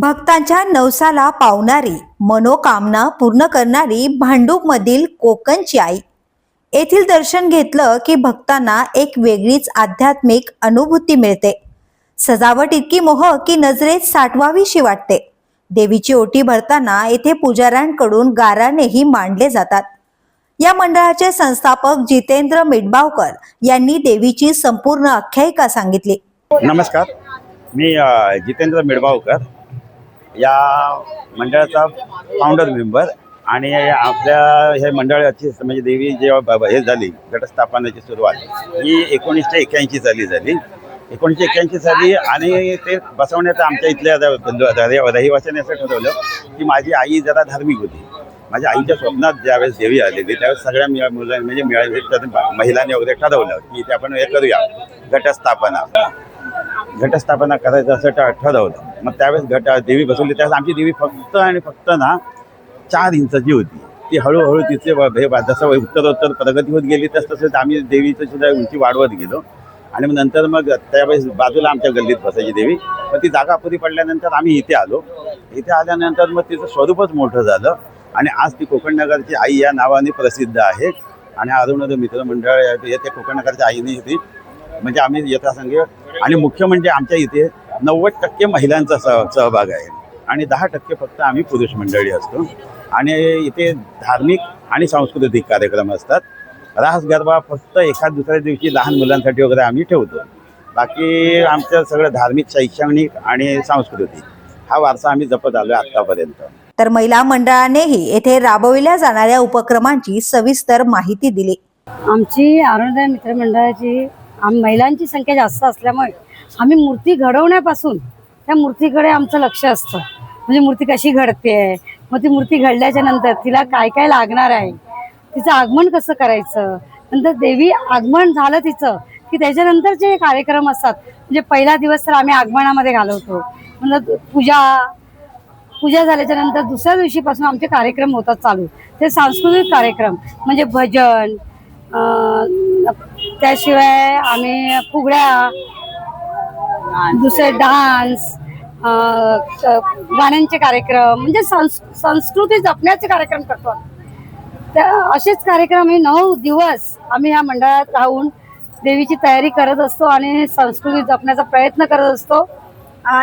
भक्तांच्या नवसाला पावणारी मनोकामना पूर्ण करणारी भांडूपमधील कोकणची आई. येथील दर्शन घेतलं की भक्तांना एक वेगळीच आध्यात्मिक अनुभूती मिळते. सजावट इतकी मोह की नजरेत साठवावीशी वाटते. देवीची ओटी भरताना येथे पुजाऱ्यांकडून गारानेही मांडले जातात. या मंडळाचे संस्थापक जितेंद्र मिडबावकर यांनी देवीची संपूर्ण आख्यायिका सांगितली. नमस्कार. मी जितेंद्र मिडबावकर या मंडळाचा फाउंडर मेंबर आणि आपल्या हे मंडळाची म्हणजे देवी जेव्हा ब- हे झाली घटस्थापनाची सुरुवात ही एकोणीसशे एक्क्याऐंशी साली झाली. एकोणीसशे एक्क्याऐंशी साली आणि ते बसवण्याचं आमच्या इथल्या द- रहिवाशांनी असं ठरवलं की माझी आई जरा धार्मिक होती. माझ्या आईच्या स्वप्नात ज्यावेळेस देवी आलेली त्यावेळेस सगळ्या मिळा म्हणजे मिळा महिलांनी वगैरे ठरवलं की ते आपण हे करूया घटस्थापना. घटस्थापना करायचं असं ठ- ठरवलं मग त्यावेळेस घट देवी बसवली. त्यावेळेस आमची देवी फक्त आणि फक्त ना चार इंचाची होती. ती हळूहळू तिचे हे जसं उत्तरोत्तर प्रगती होत गेली तस तसंच आम्ही देवीचं सुद्धा उंची वाढवत गेलो. आणि मग नंतर मग त्यावेळेस बाजूला आमच्या गल्लीत बसायची देवी. मग ती जागा पुरी पडल्यानंतर आम्ही इथे आलो. इथे आल्यानंतर मग तिचं स्वरूपच मोठं झालं. आणि आज ती कोकणनगरची आई या नावाने प्रसिद्ध आहे. आणि अरुणोदय मित्रमंडळ या- येथे कोकणनगरच्या आईने ती म्हणजे आम्ही यथासंख्य आणि मुख्य म्हणजे आमच्या इथे नव्वद टक्के महिलांचा सह सहभाग आहे. आणि दहा टक्के फक्त आम्ही पुरुष मंडळी असतो. आणि इथे धार्मिक आणि सांस्कृतिक कार्यक्रम असतात. रास गरबा फक्त एखाद दुसऱ्या दिवशी लहान मुलांसाठी वगैरे आम्ही ठेवतो. बाकी आमचं सगळं धार्मिक शैक्षणिक आणि सांस्कृतिक. हा वारसा आम्ही जपत आलो आहे आत्तापर्यंत. तर महिला मंडळानेही येथे राबविल्या जाणाऱ्या उपक्रमांची सविस्तर माहिती दिली. आमची अरुणोदय मित्रमंडळाची आम महिलांची संख्या जास्त असल्यामुळे आम्ही मूर्ती घडवण्यापासून त्या मूर्तीकडे आमचं लक्ष असतं. म्हणजे मूर्ती कशी घडते? मग ती मूर्ती घडल्याच्या नंतर तिला काय काय लागणार आहे? तिचं आगमन कसं करायचं? नंतर देवी आगमन झालं तिचं की त्याच्यानंतरचे कार्यक्रम असतात. म्हणजे पहिला दिवस तर आम्ही आगमनामध्ये घालवतो. म्हणजे पूजा पूजा झाल्याच्यानंतर दुसऱ्या दिवशीपासून आमचे कार्यक्रम होतात चालू. ते सांस्कृतिक कार्यक्रम म्हणजे भजन त्याशिवाय आम्ही फुगड्या दुसरे डान्स गाण्यांचे कार्यक्रम म्हणजे संस संस्कृती जपण्याचे कार्यक्रम करतो. त्या असेच कार्यक्रम हे नऊ दिवस आम्ही या मंडळात राहून देवीची तयारी करत असतो आणि संस्कृती जपण्याचा प्रयत्न करत असतो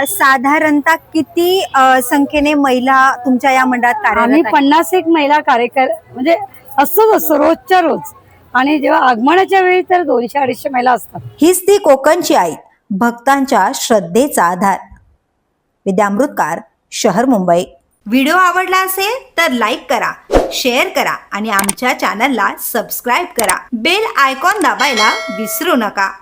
साधारणतः किती संख्येने महिला तुमच्या या मंडळात आम्ही? पन्नास एक महिला कार्यकर म्हणजे असतोच असतो रोजच्या रोज आणि जेव्हा आगमनाच्या वेळी तर दोनशे अडीचशे महिला असतात. हीच ती कोकणची आई भक्तांच्या श्रद्धेचा आधार. विद्यामृतकार शहर मुंबई. व्हिडिओ आवडला असेल तर लाईक करा शेअर करा आणि आमच्या चॅनलला सबस्क्राईब करा. बेल आयकॉन दाबायला विसरू नका.